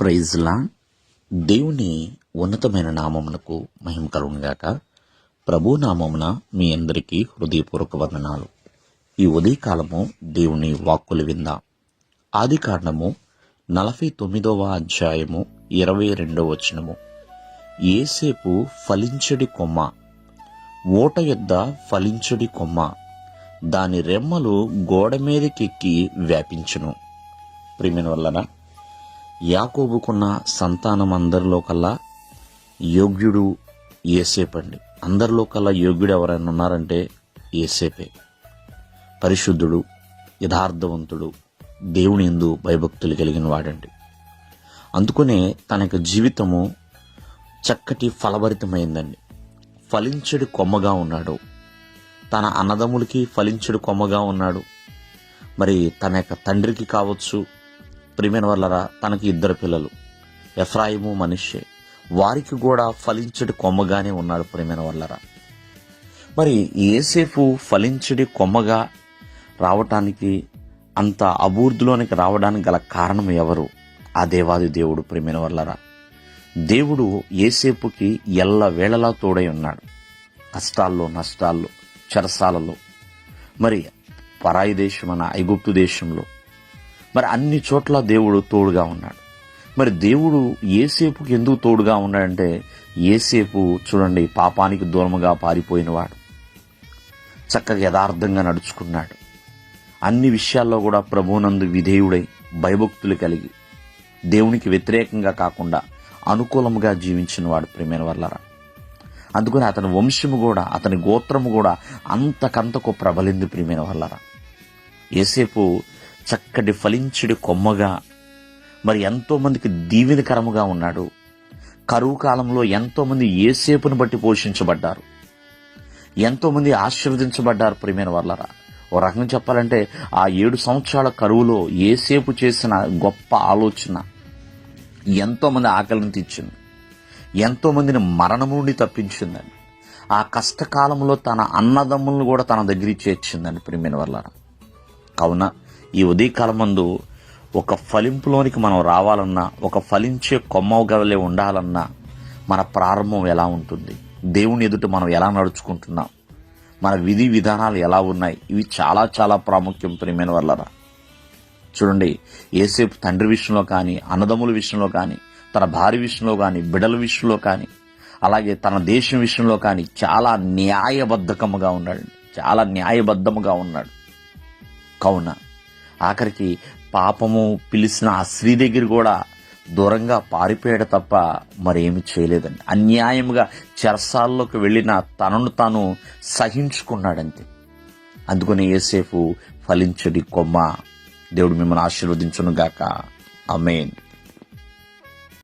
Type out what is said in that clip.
ప్రైజ్లా దేవుని ఉన్నతమైన నామమునకు మహిమ కలుగునుగాక ప్రభు నామమున మీ అందరికీ హృదయపూర్వక వందనాలు. ఈ ఉదయకాలము దేవుని వాక్కులు విందా. ఆది కారణము నలభై తొమ్మిదవ అధ్యాయము ఇరవై రెండవ వచనము. ఏసేపు ఫలించడి కొమ్మ. ఓట యొద్ద ఫలించడి కొమ్మ. దాని రెమ్మలు గోడ మీదకెక్కి వ్యాపించును. ప్రిమిన వల్లన? యాకోబుకున్న సంతానం అందరిలో కల్లా యోగ్యుడు ఏసేపండి అందరిలో కల్లా యోగ్యుడు ఎవరైనా ఉన్నారంటే ఏసేపే పరిశుద్ధుడు యథార్థవంతుడు దేవుని ఎందు భయభక్తులు కలిగిన వాడండి. అందుకనే తన యొక్క జీవితము చక్కటి ఫలభరితమైందండి. ఫలించడు కొమ్మగా ఉన్నాడు. తన అన్నదమ్ములకి ఫలించడు కొమ్మగా ఉన్నాడు. మరి తన యొక్క తండ్రికి కావచ్చు ప్రియమైన వల్లరా తనకి ఇద్దరు పిల్లలు. ఎఫ్రాయిము మనిషే వారికి కూడా ఫలించడి కొమ్మగానే ఉన్నాడు ప్రియమైన వల్లరా మరి ఏసేపు ఫలించడి కొమ్మగా రావటానికి అంత అభివృద్ధిలోనికి రావడానికి గల కారణం ఎవరు? ఆ దేవాది దేవుడు ప్రియమైన వల్లరా దేవుడు ఏసేపుకి ఎల్ల వేళలా తోడై ఉన్నాడు. కష్టాల్లో నష్టాల్లో చెరసాలలో. మరి పరాయి దేశమైన ఐగుప్తు దేశంలో మరి అన్ని చోట్ల దేవుడు తోడుగా ఉన్నాడు. మరి దేవుడు ఏసేపుకి ఎందుకు తోడుగా ఉన్నాడంటే ఏసేపు చూడండి పాపానికి దూరముగా పారిపోయినవాడు. చక్కగా యథార్థంగా నడుచుకున్నాడు. అన్ని విషయాల్లో కూడా ప్రభునందు విధేయుడై భయభక్తులు కలిగి దేవునికి వ్యతిరేకంగా కాకుండా అనుకూలముగా జీవించిన వాడు ప్రేమైన వల్లరా అందుకని అతని వంశము కూడా అతని గోత్రము కూడా అంతకంతకు ప్రబలింది ప్రియమైన వల్లరా ఏసేపు చక్కటి ఫలించుడి కొమ్మగా మరి ఎంతోమందికి దీవెనకరముగా ఉన్నాడు. కరువు కాలంలో ఎంతోమంది ఏసేపును బట్టి పోషించబడ్డారు. ఎంతోమంది ఆశీర్వదించబడ్డారు ప్రియమైన వాళ్ళరా ఓ రకంగా చెప్పాలంటే ఆ ఏడు సంవత్సరాల కరువులో ఏసేపు చేసిన గొప్ప ఆలోచన ఎంతోమంది ఆకలిని తీర్చింది. ఎంతోమందిని మరణము నుండి తప్పించిందండి. ఆ కష్టకాలంలో తన అన్నదమ్ములను కూడా తన దగ్గరికి చేర్చిందండి ప్రియమైన వల్ల కావున ఈ ఉదయకాలం మందు ఒక ఫలింపులోనికి మనం రావాలన్నా ఒక ఫలించే కొమ్మగలే ఉండాలన్నా మన ప్రారంభం ఎలా ఉంటుంది? దేవుని ఎదుట మనం ఎలా నడుచుకుంటున్నాం? మన విధి విధానాలు ఎలా ఉన్నాయి? ఇవి చాలా చాలా ప్రాముఖ్యం ప్రియమైన వల్లరా చూడండి ఏసేపు తండ్రి విషయంలో కానీ అన్నదమ్ముల విషయంలో కానీ తన భార్య విషయంలో కానీ బిడల విషయంలో కానీ అలాగే తన దేశం విషయంలో కానీ చాలా న్యాయబద్ధకముగా ఉన్నాడు. చాలా న్యాయబద్ధముగా ఉన్నాడు. కావున ఆఖరికి పాపము పిలిచిన ఆ స్త్రీ దగ్గర కూడా దూరంగా పారిపోయాడు తప్ప మరేమి చేయలేదండి. అన్యాయముగా చెరసాల్లోకి వెళ్ళిన తనను తాను సహించుకున్నాడంతే. అందుకని ఏసేపు ఫలించడి కొమ్మ దేవుడు మిమ్మల్ని ఆశీర్వదించును గాక అమేన్